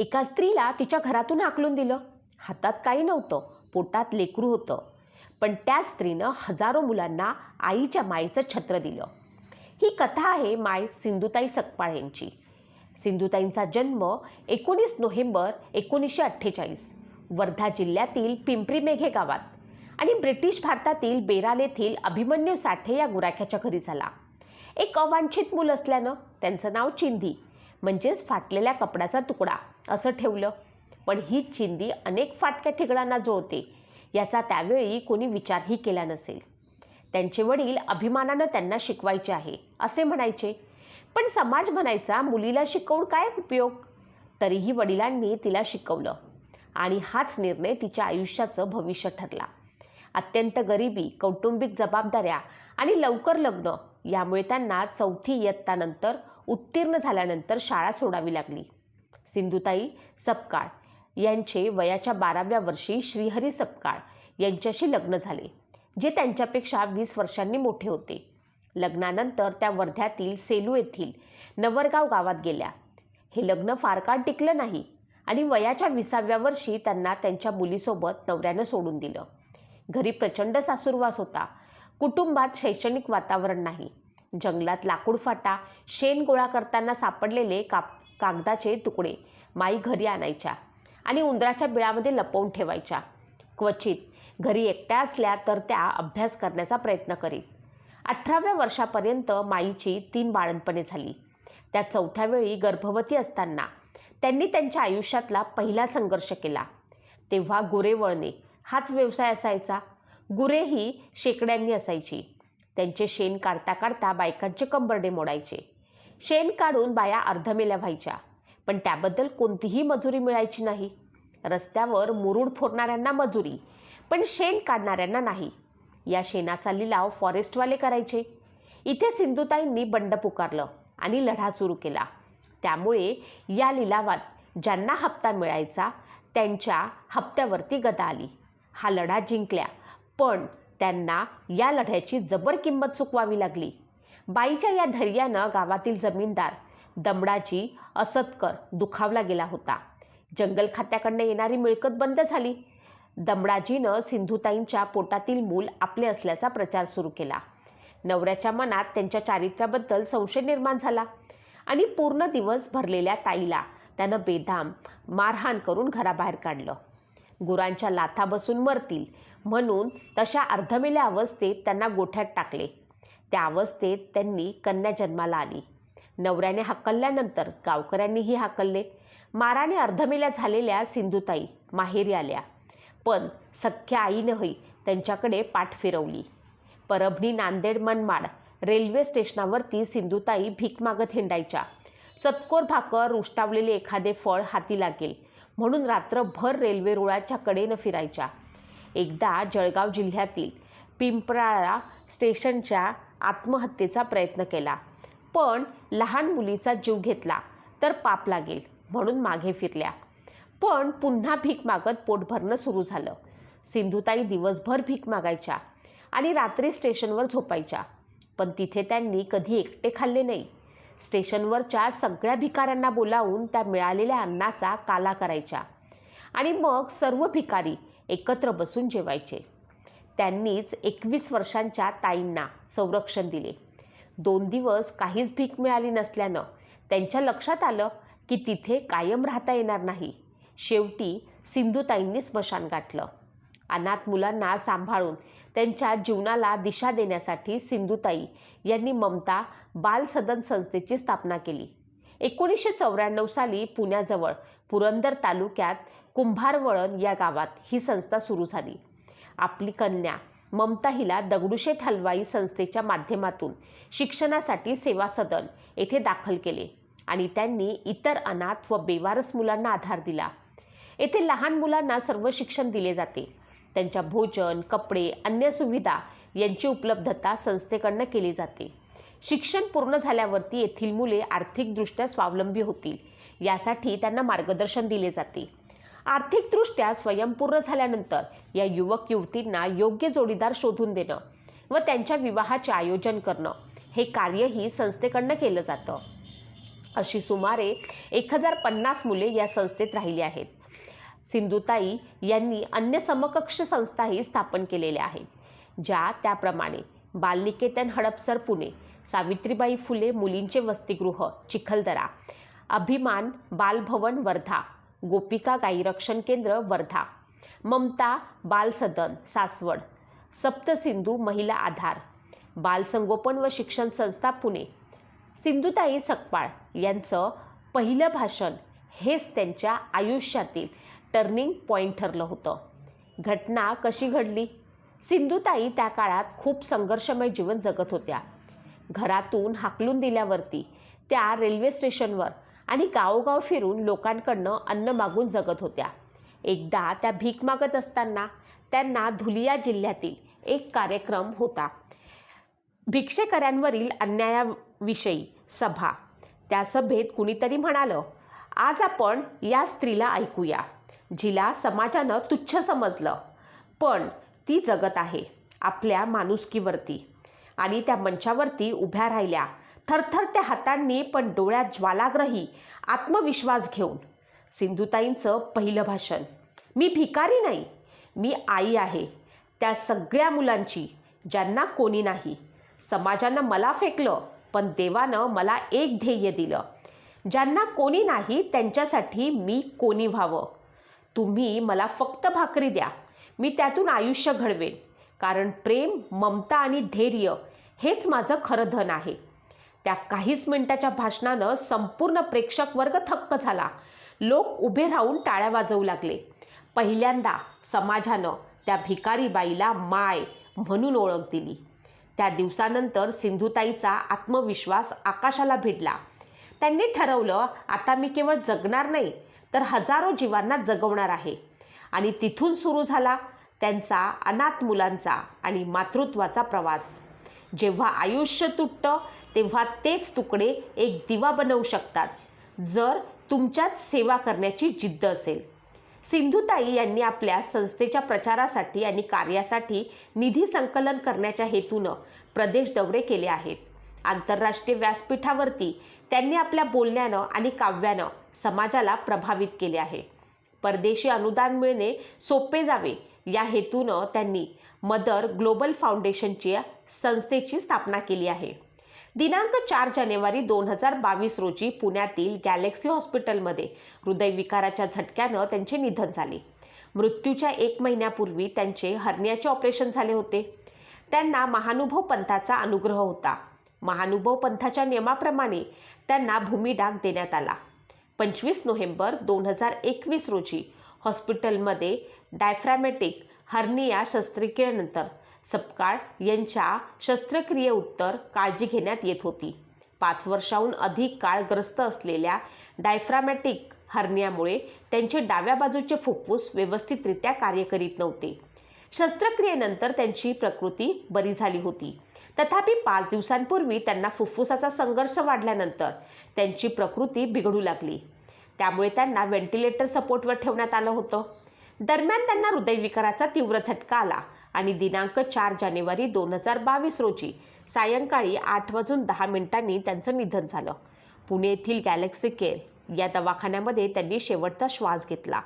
एका स्त्रीला तिच्या घरातून आकलून दिलं. हातात काही नव्हतं पोटात लेकरू होतं. पण त्या स्त्रीनं हजारो मुलांना आईच्या मायेचं छत्र दिलं. ही कथा आहे माय सिंधुताई सकपाळ यांची. सिंधुताईंचा जन्म एकोणीस नोव्हेंबर एकोणीसशे अठ्ठेचाळीस वर्धा जिल्ह्यातील पिंपरी मेघे गावात आणि ब्रिटिश भारतातील बेराल येथील अभिमन्यू साठे या गुराख्याच्या घरी झाला. एक अवांछित मूल असल्यानं त्यांचं नाव चिंधी म्हणजेच फाटलेल्या कपड्याचा तुकडा. असं ठेवलं. पण ही चिंदी अनेक फाटक्या ठिकाणांना जुळते याचा त्यावेळी कोणी विचारही केला नसेल. त्यांचे वडील अभिमानानं त्यांना शिकवायचे आहे असे म्हणायचे. पण समाज म्हणायचा मुलीला शिकवून काय उपयोग? तरीही वडिलांनी तिला शिकवलं. आणि हाच निर्णय तिच्या आयुष्याचं भविष्य ठरला. अत्यंत गरिबी कौटुंबिक जबाबदाऱ्या आणि लवकर लग्न यामुळे त्यांना चौथी इयत्तानंतर उत्तीर्ण झाल्यानंतर शाळा सोडावी लागली. सिंधुताई सपकाळ यांचे वयाच्या बाराव्या वर्षी श्रीहरी सपकाळ यांच्याशी लग्न झाले जे त्यांच्यापेक्षा वीस वर्षांनी मोठे होते. लग्नानंतर त्या वर्ध्यातील सेलू येथील नवरगाव गावात गेल्या. हे लग्न फार काळ टिकलं नाही आणि वयाच्या विसाव्या वर्षी त्यांना त्यांच्या मुलीसोबत नवऱ्यानं सोडून दिलं. घरी प्रचंड सासूरवास होता. कुटुंबात शैक्षणिक वातावरण नाही. जंगलात लाकूड फाटा शेण गोळा करताना सापडलेले काप कागदाचे तुकडे माई घरी आणायच्या आणि उंदराच्या बिळामध्ये लपवून ठेवायच्या. क्वचित घरी एकट्या असल्या तर त्या अभ्यास करण्याचा प्रयत्न करीत. अठराव्या वर्षापर्यंत माईची तीन बाळणपणे झाली. त्या चौथ्या वेळी गर्भवती असताना त्यांनी त्यांच्या आयुष्यातला पहिला संघर्ष केला. तेव्हा गुरे वळणे हाच व्यवसाय असायचा. गुरे ही शेकड्यांनी असायची. त्यांचे शेण काढता काढता बायकांचे कंबरडे मोडायचे. शेण काढून बाया अर्धमेल्या व्हायच्या. पण त्याबद्दल कोणतीही मजुरी मिळायची नाही. रस्त्यावर मुरुड फोडणाऱ्यांना मजुरी पण शेण काढणाऱ्यांना नाही. या शेणाचा लिलाव फॉरेस्टवाले करायचे. इथे सिंधुताईंनी बंड पुकारलं आणि लढा सुरू केला. त्यामुळे या लिलावात ज्यांना हप्ता मिळायचा त्यांच्या हप्त्यावरती गदा आली. हा लढा जिंकल्या पण त्यांना या लढ्याची जबर किंमत चुकवावी लागली. बाईच्या या धैर्यानं गावातील जमीनदार दमडाजी असतकर दुखावला गेला होता. जंगल खात्याकडनं येणारी मिळकत बंद झाली. दमडाजीनं सिंधुताईंच्या पोटातील मूल आपले असल्याचा प्रचार सुरू केला. नवऱ्याच्या मनात त्यांच्या चारित्र्याबद्दल संशय निर्माण झाला आणि पूर्ण दिवस भरलेल्या ताईला त्यानं बेधाम मारहाण करून घराबाहेर काढलं. गुरांच्या लाथा बसून मरतील म्हणून तशा अर्धमेल्या अवस्थेत त्यांना गोठ्यात टाकले. त्या अवस्थेत त्यांनी कन्या जन्माला आली. नवऱ्याने हाकलल्यानंतर गावकऱ्यांनीही हाकलले. माराने अर्धमेल्या झालेल्या सिंधुताई माहेरी आल्या. पण सख्या आईनंही त्यांच्याकडे पाठ फिरवली. परभणी नांदेड मनमाड रेल्वे स्टेशनावरती सिंधुताई भीक मागत हिंडायच्या. चतकोर भाकर उष्टावलेले एखादे फळ हाती लागेल म्हणून रात्रभर रेल्वे रुळाच्या कडेनं फिरायच्या. एकदा जळगाव जिल्ह्यातील पिंपराळा स्टेशनच्या आत्महत्येचा प्रयत्न केला. पण लहान मुलीचा जीव घेतला तर पाप लागेल म्हणून मागे फिरल्या. पण पुन्हा भीक मागत पोट भरणं सुरू झालं. सिंधुताई दिवसभर भीक मागायच्या आणि रात्री स्टेशनवर झोपायच्या. पण तिथे त्यांनी कधी एकटे खाल्ले नाही. स्टेशनवरच्या सगळ्या भिकाऱ्यांना बोलावून त्या मिळालेल्या अन्नाचा काला करायच्या आणि मग सर्व भिकारी एकत्र बसून जेवायचे. त्यांनीच एकवीस वर्षांच्या ताईंना संरक्षण दिले. दोन दिवस काहीच भीक मिळाली नसल्यानं त्यांच्या लक्षात आलं की तिथे कायम राहता येणार नाही. शेवटी सिंधुताईंनी स्मशान गाठलं. अनाथ मुलांना सांभाळून त्यांच्या जीवनाला दिशा देण्यासाठी सिंधुताई यांनी ममता बाल सदन संस्थेची स्थापना केली. एकोणीसशे चौऱ्याण्णव साली पुण्याजवळ पुरंदर तालुक्यात कुंभारवळण या गावात ही संस्था सुरू झाली. आपली कन्या. ममता हिला दगडूशेठ हलवाई संस्थेच्या माध्यमातून शिक्षणासाठी सेवा सदन येथे दाखल केले आणि त्यांनी इतर अनाथ व बेवारस मुलांना आधार दिला. येथे लहान मुलांना सर्व शिक्षण दिले जाते. त्यांच्या भोजन कपडे अन्य सुविधा यांची उपलब्धता संस्थेकडनं केली जाते. शिक्षण पूर्ण झाल्यावरती येथील मुले आर्थिकदृष्ट्या स्वावलंबी होतील यासाठी त्यांना मार्गदर्शन दिले जाते. आर्थिकदृष्ट्या स्वयंपूर्ण झाल्यानंतर या युवक युवतींना योग्य जोडीदार शोधून देणं व त्यांच्या विवाहाचे आयोजन करणं हे कार्यही संस्थेकडनं केलं जातं. अशी सुमारे एक हजार पन्नास मुले या संस्थेत राहिली आहेत. सिंधुताई यांनी अन्य समकक्ष संस्थाही स्थापन केलेल्या आहेत ज्या त्याप्रमाणे बालनिकेतन हडपसर पुणे सावित्रीबाई फुले मुलींचे वसतिगृह चिखलदरा अभिमान बालभवन वर्धा गोपिका गाई रक्षण केंद्र वर्धा. ममता बालसदन सासवड. सप्तसिंधू महिला आधार. बालसंगोपन व शिक्षण संस्था पुणे. सिंधुताई सकपाळ यांचं पहिलं भाषण हेच त्यांच्या आयुष्यातील टर्निंग पॉईंट ठरलं होतं. घटना कशी घडली? सिंधुताई त्या काळात खूप संघर्षमय जीवन जगत होत्या. घरातून हाकलून दिल्यावरती त्या रेल्वे स्टेशनवर आणि गावोगाव फिरून लोकांकडनं अन्न मागून जगत होत्या. एकदा त्या भीक मागत असताना त्यांना धुलिया जिल्ह्यातील एक कार्यक्रम होता. भिक्षेकऱ्यांवरील अन्यायाविषयी सभा. त्या सभेत कुणीतरी म्हणालं आज आपण या स्त्रीला ऐकूया. जिला समाजानं तुच्छ समजलं. पण ती जगत आहे आपल्या माणुसकीवरती. आणि त्या मंचावरती उभ्या राहिल्या. थरथरत्या हातांनी पण डोळ्यात ज्वालाग्रही आत्मविश्वास घेऊन. सिंधुताईंचं पहिलं भाषण मी भिकारी नाही मी आई आहे. त्या सगळ्या मुलांची ज्यांना कोणी नाही. समाजानं मला फेकलं पण देवानं मला एक ध्येय दिलं. ज्यांना कोणी नाही त्यांच्यासाठी मी कोणी व्हावं? तुम्ही मला फक्त भाकरी द्या. मी त्यातून आयुष्य घडवेन. कारण प्रेम ममता आणि धैर्य हेच माझं खरं धन आहे. त्या काहीच मिनिटाच्या भाषणानं संपूर्ण प्रेक्षक वर्ग थक्क झाला. लोक उभे राहून टाळ्या वाजवू लागले. पहिल्यांदा समाजानं त्या भिकारी बाईला माय म्हणून ओळख दिली. त्या दिवसानंतर सिंधुताईचा आत्मविश्वास आकाशाला भिडला. त्यांनी ठरवलं आता मी केवळ जगणार नाही तर हजारो जीवांना जगवणार आहे. आणि तिथून सुरू झाला त्यांचा अनाथ मुलांचा आणि मातृत्वाचा प्रवास. जेव्हा आयुष्य तुटतं तेव्हा तेच तुकडे एक दिवा बनवू शकतात. जर तुमच्यात सेवा करण्याची जिद्द असेल. सिंधुताई यांनी आपल्या संस्थेच्या प्रचारासाठी आणि कार्यासाठी निधी संकलन करण्याच्या हेतूनं प्रदेश दौरे केले आहेत. आंतरराष्ट्रीय व्यासपीठावरती त्यांनी आपल्या बोलण्यानं आणि काव्यानं समाजाला प्रभावित केले आहे. परदेशी अनुदान मिळणे सोपे जावे. या हेतूनं त्यांनी मदर ग्लोबल फाउंडेशनची संस्थेची स्थापना केली आहे. दिनांक चार जानेवारी दोन हजार बावीस रोजी पुण्यातील गॅलेक्सी हॉस्पिटलमध्ये हृदयविकाराच्या झटक्यानं त्यांचे निधन झाले. मृत्यूच्या एक महिन्यापूर्वी त्यांचे हर्नियाचे ऑपरेशन झाले होते. त्यांना महानुभव पंथाचा अनुग्रह होता. महानुभव पंथाच्या नियमाप्रमाणे त्यांना भूमिडाग देण्यात आला. पंचवीस नोव्हेंबर दोन हजार एकवीस रोजी हॉस्पिटलमध्ये डायफ्रॅमॅटिक हर्निया शस्त्रक्रियेनंतर सपकाळ यांच्या शस्त्रक्रिये उत्तर काळजी घेण्यात येत होती. पाच वर्षाहून अधिक काळ ग्रस्त असलेल्या डायफ्रामॅटिक हर्नियामुळे त्यांचे डाव्या बाजूचे फुफ्फुस व्यवस्थितरित्या कार्य करीत नव्हते. शस्त्रक्रियेनंतर त्यांची प्रकृती बरी झाली होती. तथापि पाच दिवसांपूर्वी त्यांना फुफ्फुसाचा संघर्ष वाढल्यानंतर त्यांची प्रकृती बिघडू लागली. त्यामुळे त्यांना व्हेंटिलेटर सपोर्टवर ठेवण्यात आलं होतं. दरम्यान त्यांना हृदयविकाराचा तीव्र झटका आला आणि दिनांक चार जानेवारी दोन हजार बावीस रोजी सायंकाळी आठ वाजून दहा मिनिटांनी त्यांचं निधन झालं. पुणे येथील गॅलेक्सी केअर या दवाखान्यामध्ये त्यांनी शेवटचा श्वास घेतला.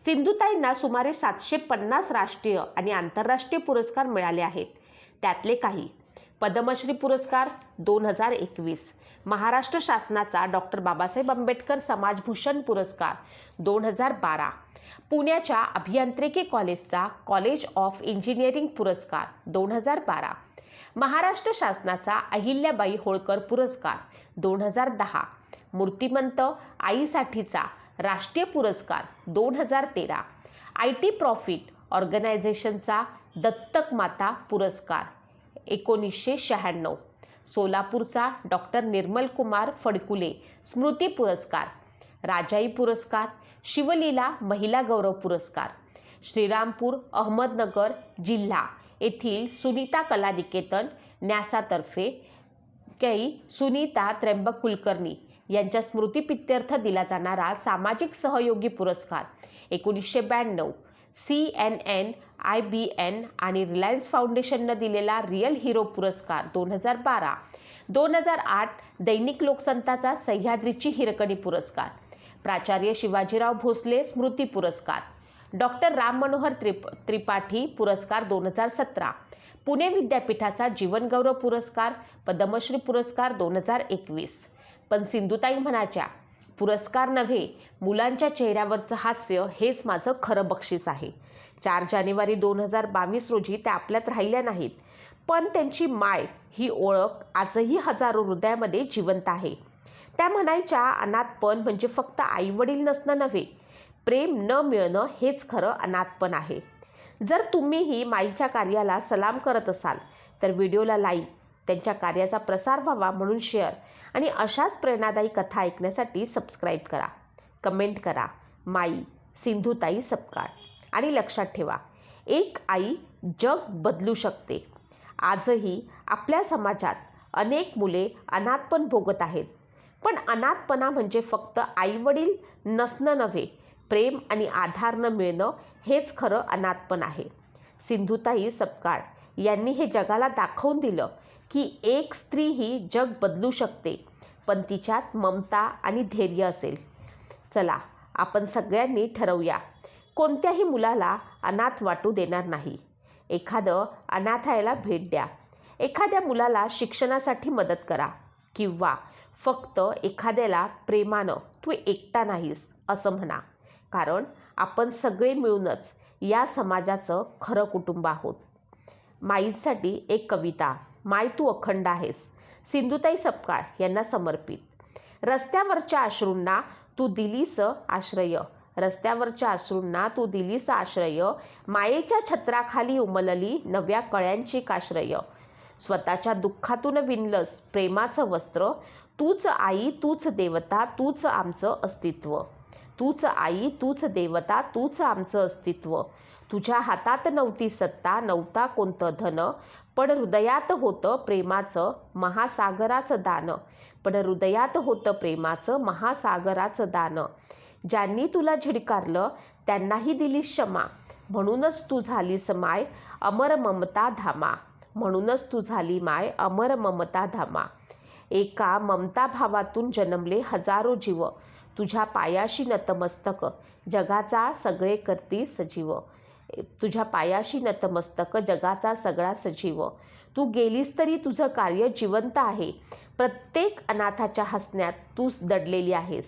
सिंधुताईंना सुमारे सातशे पन्नास राष्ट्रीय आणि आंतरराष्ट्रीय पुरस्कार मिळाले आहेत. त्यातले काही पद्मश्री पुरस्कार दोन हजार एकवीस महाराष्ट्र शासनाचा डॉक्टर बाबासाहेब आंबेडकर समाजभूषण पुरस्कार दोन हजार बारा पुण्याच्या अभियांत्रिकी कॉलेजचा कॉलेज ऑफ इंजिनिअरिंग पुरस्कार दोन हजार बारा महाराष्ट्र शासनाचा अहिल्याबाई होळकर पुरस्कार दोन हजार दहा मूर्तिमंत आईसाठीचा राष्ट्रीय पुरस्कार दोन हजार तेरा. आय टी प्रॉफिट ऑर्गनायझेशनचा दत्तक माता पुरस्कार एकोणीसशे शहाण्णव. सोलापूरचा डॉक्टर निर्मल कुमार फडकुले स्मृती पुरस्कार. राजाई पुरस्कार शिवलीला महिला गौरव पुरस्कार. श्रीरामपूर अहमदनगर जिल्हा येथील सुनीता कला निकेतन न्यासातर्फे कै सुनीता त्र्यंबक कुलकर्णी यांच्या स्मृतिपित्यर्थ दिला जाणारा सामाजिक सहयोगी पुरस्कार. एकोणीसशे ब्याण्णव C N N I B N आणि रिलायन्स फाउंडेशननं दिलेला रिअल हिरो पुरस्कार दोन हजार बारा दोन हजार आठ दैनिक लोकसंताचा सह्याद्रीची हिरकणी पुरस्कार. प्राचार्य शिवाजीराव भोसले स्मृती पुरस्कार. डॉक्टर राम मनोहर त्रिप त्रिपाठी पुरस्कार दोन हजार सतरा. पुणे विद्यापीठाचा जीवनगौरव पुरस्कार पद्मश्री पुरस्कार दोन हजार एकवीस. पण सिंधुताई म्हणाच्या पुरस्कार नव्हे मुलांच्या चेहऱ्यावरचं हास्य हेच माझं खरं बक्षीस आहे. चार जानेवारी दोन हजार बावीस रोजी त्या आपल्यात राहिल्या नाहीत पण त्यांची माय ही ओळख आजही हजारो हृदयामध्ये जिवंत आहे. त्या म्हणायच्या अनाथपण म्हणजे फक्त आईवडील नसणं नव्हे प्रेम न मिळणं हेच खरं अनाथपण आहे. जर तुम्हीही माईच्या कार्याला सलाम करत असाल तर व्हिडिओला लाईक त्यांच्या कार्याचा प्रसार व्हावा म्हणून शेअर आणि अशाच प्रेरणादायी कथा ऐकण्यासाठी सबस्क्राईब करा. कमेंट करा. माई सिंधुताई सपकाळ. आणि लक्षात ठेवा एक आई जग बदलू शकते. आजही आपल्या समाजात अनेक मुले अनाथपण भोगत आहेत. पण अनाथपणा म्हणजे फक्त आईवडील नसणं नव्हे प्रेम आणि आधार न मिळणं हेच खरं अनाथपण आहे. सिंधुताई सपकाळ यांनी हे जगाला दाखवून दिलं की एक स्त्री ही जग बदलू शकते पण तिच्यात ममता आणि धैर्य असेल. चला आपण सगळ्यांनी ठरवूया. कोणत्याही मुलाला अनाथ वाटू देणार नाही. एखादं अनाथायला भेट द्या. एखाद्या मुलाला शिक्षणासाठी मदत करा. किंवा फक्त एखाद्याला प्रेमानं तू एकटा नाहीस असं म्हणा. कारण आपण सगळे मिळूनच या समाजाचं खरं कुटुंब आहोत. माईसाठी एक कविता. माय तू अखंड आहेस. सिंधुताई सपकाळ यांना समर्पित. रस्त्यावरच्या अश्रूंना तू दिलीस आश्रय. रस्त्यावरच्या अश्रूंना तू दिलीस आश्रय. मायेच्या छत्राखाली उमलली नव्या कळ्यांची काश्रय. स्वतःच्या दुःखातून विणलंस प्रेमाचं वस्त्र. तूच आई तूच देवता तूच आमचं अस्तित्व. तूच आई तूच देवता तूच आमचं अस्तित्व. तुझ्या हातात नव्हती सत्ता नव्हता कोणतं धन. पण हृदयात होतं प्रेमाचं महासागराचं दान. पण हृदयात होतं प्रेमाचं महासागराचं दान. ज्यांनी तुला झिडकारलं त्यांनाही दिली क्षमा. म्हणूनच तू झालीस माय अमर ममता धामा. म्हणूनच तू झाली माय अमर ममता धामा. एका ममता भावातून जन्मले हजारो जीव. तुझ्या पायाशी नतमस्तक. जगाचा सगळे करती सजीव. तुझ्या पायाशी नतमस्तक जगाचा सगळा सजीव. तू गेलीस तरी तुझं कार्य जिवंत आहे. प्रत्येक अनाथाच्या हसण्यात तूच दडलेली आहेस.